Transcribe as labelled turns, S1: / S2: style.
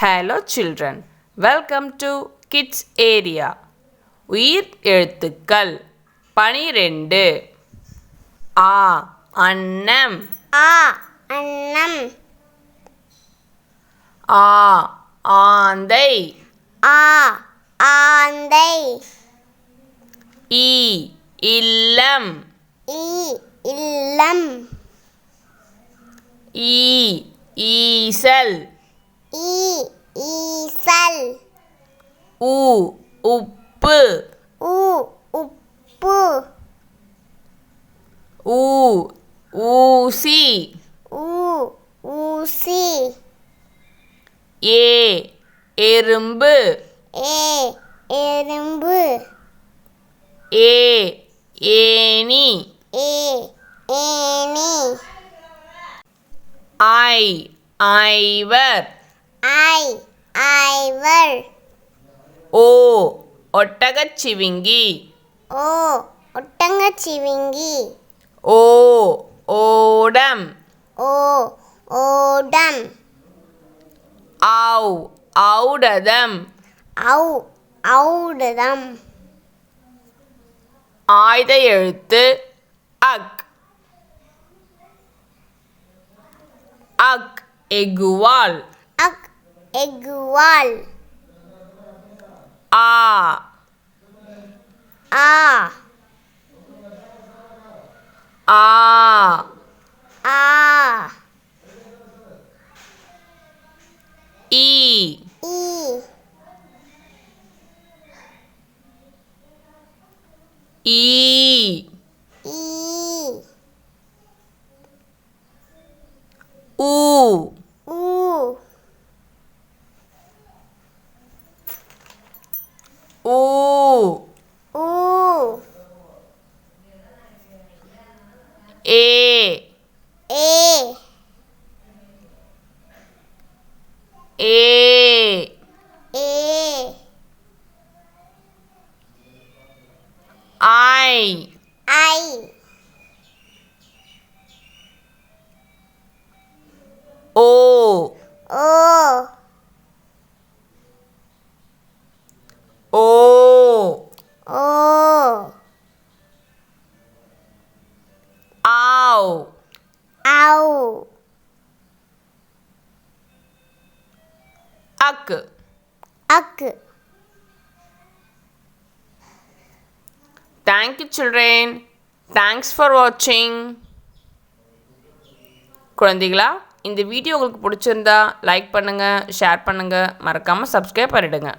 S1: Hello children welcome to kids area உயிர் எழுத்துக்கள். பனிரெண்டு. ஆ அன்னம்.
S2: ஆ அன்னம்.
S1: ஆ ஆந்தை.
S2: ஆ ஆந்தை.
S1: ஈ இல்லம்.
S2: ஈ இல்லம்.
S1: ஈ ஈசல்.
S2: ஈ ஈசல்.
S1: உ உப்பு.
S2: உ உப்பு.
S1: ஊ ஊசி.
S2: ஊ ஊசி.
S1: ஏ எறும்பு.
S2: ஏ எறும்பு.
S1: ஏ ஏனி
S2: ஏ ஏனி
S1: ஐ ஐவர்.
S2: ஐ ஐவர்
S1: ஓ ஒட்டகச்சிவிங்கி
S2: ஓ ஒட்டங்கச்சிவிங்கி
S1: ஓ ஓடம்.
S2: ஓ ஓடம்.
S1: ஆவ் ஔடதம்.
S2: ஔ ஔடதம்.
S1: ஆயுத எழுத்து அக். அக் எகுவால்.
S2: அக் எகுவால்
S1: ஆ
S2: ஆ
S1: ஆ
S2: ஆ
S1: ஈ
S2: ஈ
S1: ஈ
S2: ஈ
S1: ஊ
S2: U
S1: U
S2: A
S1: A
S2: A
S1: A
S2: I
S1: I
S2: ஔ
S1: அக்கு
S2: அக்கு
S1: தேங்க்யூ சில்ட்ரன் தேங்க்ஸ் ஃபார் வாட்சிங் குழந்தைகளா இந்த வீடியோ உங்களுக்கு பிடிச்சிருந்தா லைக் பண்ணுங்கள் ஷேர் பண்ணுங்கள் மறக்காமல் சப்ஸ்கிரைப் பண்ணிவிடுங்க